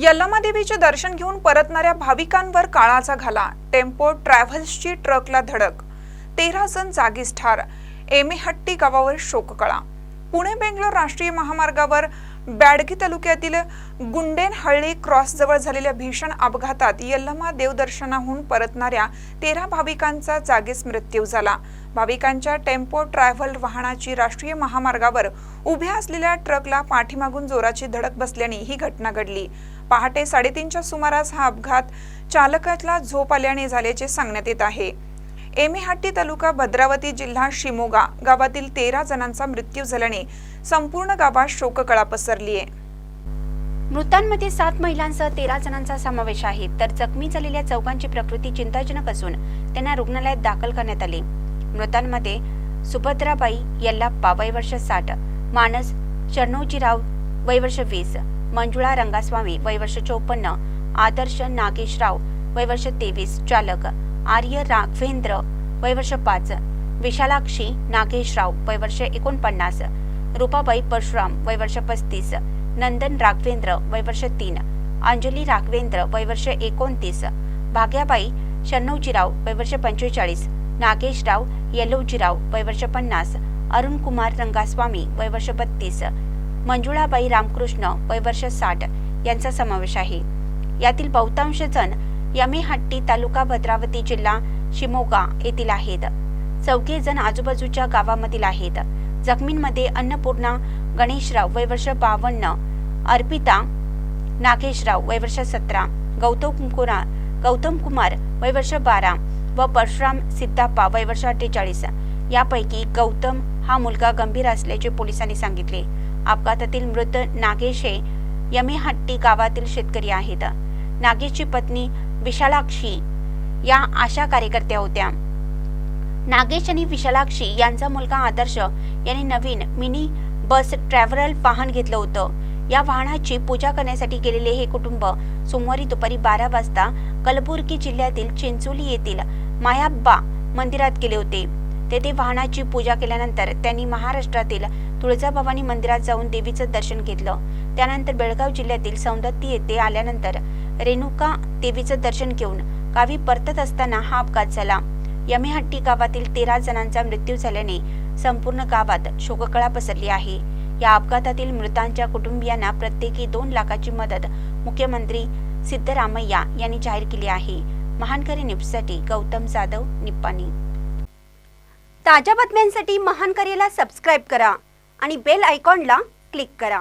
यल्लमा देवीचे दर्शन घेऊन परतणाऱ्या भाविकांवर काळाचा घाला. टेम्पो ट्रॅव्हल्सची ट्रकला धडक. तेरा जण जागीच ठार. एमेहट्टी गावावर शोककळा. पुणे बेंगलोर राष्ट्रीय महामार्गावर बॅडगी तालुक्यातील गुंडेनहळ्ळी क्रॉसजवळ झालेल्या भीषण अपघातात यल्लमा देवदर्शनाहून परतणाऱ्या तेरा भाविकांचा जागीच मृत्यू झाला. भाविकांच्या टेम्पो ट्रॅव्हल वाहनाची राष्ट्रीय महामार्गावर उभ्या असलेल्या ट्रकला पाठीमागून जोराची धडक बसल्याने ही घटना घडली. पहाटे साडेतीनच्या सुमारास हा अपघात चालकाला झोप आल्याने झाल्याचे सांगण्यात येत आहे. एमेहट्टी तालुका भद्रावती जिल्हा शिमोगा गावातील तेरा जणांचा मृत्यू झाल्याने संपूर्ण गावात शोककळा पसरली आहे. मृतांमध्ये सात महिलांसह तेरा जणांचा समावेश आहे. तर जखमी झालेल्या चौघांची प्रकृती चिंताजनक असून त्यांना रुग्णालयात दाखल करण्यात आले. मृतांमध्ये सुभद्राबाई यल्लाप्पा वय वर्ष साठ मानस चरणोजीराव वय वर्ष वीस मंजुळा रंगास्वामी वय वर्ष चोपन्न आदर्श नागेशराव वय वर्ष तेवीस चालक आर्य राघवेंद्र वय वर्ष पाच. विशालाक्षी नागेशराव वय वर्ष एकोणपन्नास. रूपाबाई परशुराम वय वर्ष पस्तीस. नंदन राघवेंद्र वय वर्ष तीन. अंजली राघवेंद्र वय वर्ष एकोणतीस. भाग्याबाई शण्णवजीराव वय वर्ष पंचेचाळीस. नागेशराव येलवजीराव वय वर्ष पन्नास. अरुणकुमार रंगास्वामी वय वर्ष बत्तीस. मंजुळाबाई रामकृष्ण वय वर्ष साठ. यांचा समावेश आहे. यातील बहुतांश जण यमीहट्टी तालुका भद्रावती जिल्हा शिमोगा येथील आहेत. चौघे जण आजूबाजूच्या गावामधील आहेत. जखमींमध्ये अन्नपूर्णा गणेशराव वय वर्ष बावन्न अर्पिता नागेशराव वय वर्ष सतरा गौतम कुमार गौतम कुमार वय वर्ष बारा व परशुराम सिद्धाप्पा वय वर्ष अठ्ठेचाळीस. यापैकी गौतम हा मुलगा गंभीर असल्याचे पोलिसांनी सांगितले. अपघातातील मृत नागेश हे यमीहट्टी गावातील शेतकरी आहेत. नागेशची पत्नी विशालाक्षी या आशा कार्यकर्त्या होत्या. नागेश आणि विशालाक्षी यांचा मुलगा आदर्श यांनी नवीन मिनी बस ट्रॅव्हल वाहन घेतलं होतं. या वाहनाची पूजा करण्यासाठी गेलेले हे कुटुंब सोमवारी दुपारी बारा वाजता कलबुर्गी जिल्ह्यातील चिंचोली येथील मायाब्बा मंदिरात गेले होते. तेथे वाहनाची पूजा केल्यानंतर त्यांनी महाराष्ट्रातील तुळजाभवानी मंदिरात जाऊन देवीचं दर्शन घेतलं. त्यानंतर बेळगाव जिल्ह्यातील सौंदत्ती येथे आल्यानंतर रेणुका देवीचं दर्शन घेऊन गावी परतत असताना हा अपघात झाला. यमेहट्टी गावातील तेरा जणांचा मृत्यू झाल्याने संपूर्ण गावात शोककळा पसरली आहे. या अपघातातील मृतांच्या कुटुंबियांना प्रत्येकी दोन लाखाची मदत मुख्यमंत्री सिद्धरामय्या यांनी जाहीर केली आहे. महानकरी न्यूजसाठी गौतम जाधव निप्पाणी. ताज्या बातम्यांसाठी महानकरीला सबस्क्राईब करा आणि बेल आयकॉनला क्लिक करा.